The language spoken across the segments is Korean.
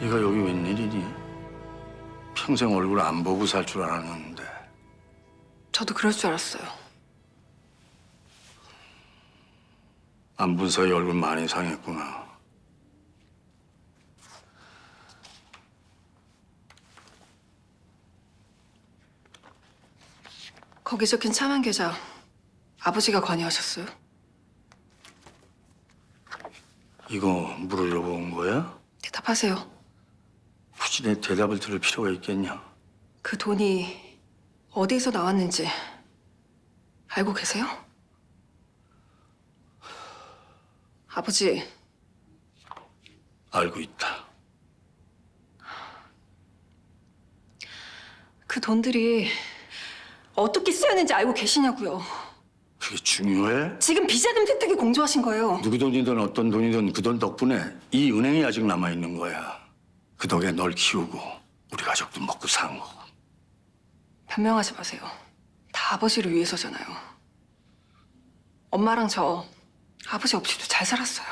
네가 여기 웬일이니? 평생 얼굴 안 보고 살 줄 알았는데 저도 그럴 줄 알았어요. 안 본 사이 얼굴 많이 상했구나. 거기 적힌 차만 계좌 아버지가 관여하셨어요? 이거 물으려고 온 거야? 대답하세요. 굳이 내 대답을 들을 필요가 있겠냐? 그 돈이 어디에서 나왔는지 알고 계세요? 아버지, 알고 있다. 그 돈들이 어떻게 쓰였는지 알고 계시냐고요. 그게 중요해? 지금 비자금 세탁에 공조하신 거예요. 누구 돈이든 어떤 돈이든 그 돈 덕분에 이 은행이 아직 남아 있는 거야. 그 덕에 널 키우고 우리 가족도 먹고 산 거고. 변명하지 마세요. 다 아버지를 위해서잖아요. 엄마랑 저 아버지 없이도 잘 살았어요.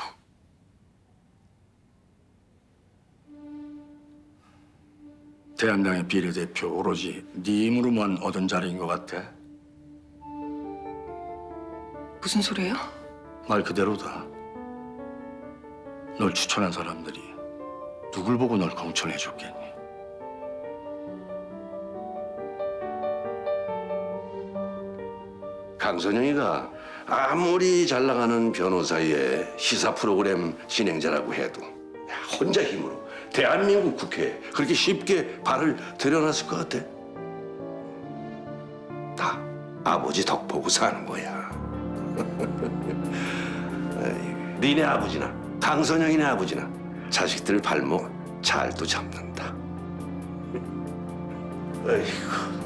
대한당의 비례대표 오로지 네 힘으로만 얻은 자리인 것 같아. 무슨 소리예요? 말 그대로다. 널 추천한 사람들이 누굴 보고 널 공천해 줬겠니? 강선영이가 아무리 잘 나가는 변호사의 시사 프로그램 진행자라고 해도 야, 혼자 힘으로 대한민국 국회에 그렇게 쉽게 발을 들여놨을 것 같아? 다 아버지 덕 보고 사는 거야. 니네 아버지나 강선영이네 아버지나 자식들 발목 잘도 잡는다. 아이고.